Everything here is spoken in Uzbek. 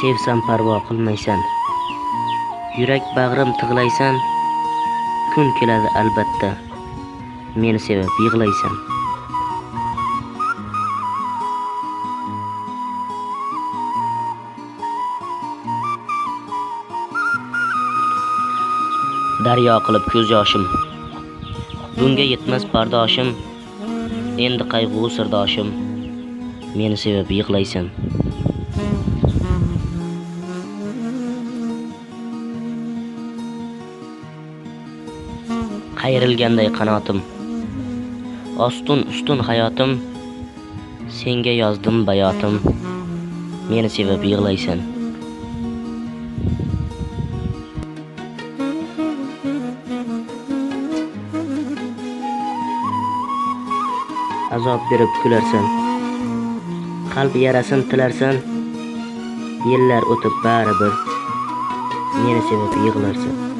sevsam parvo qilmaysan. Yurak bag'rim tig'laysan kun keladi albatta. Meni sevib yig'laysan. Daryo qilib ko'z yoshim. Bunga yetmas bardoshim endi qayg'u sirdoshim. Meni sevib yig'laysan. Qayrilganday qanotim. Ostun ustun hayotim senga yozdim bayotim. Meni sevib yig'laysan. Azob berib kularsan. Qalb yarasin tilarsan. Yillar o'tib baribir. Meni sevib yig'larsan.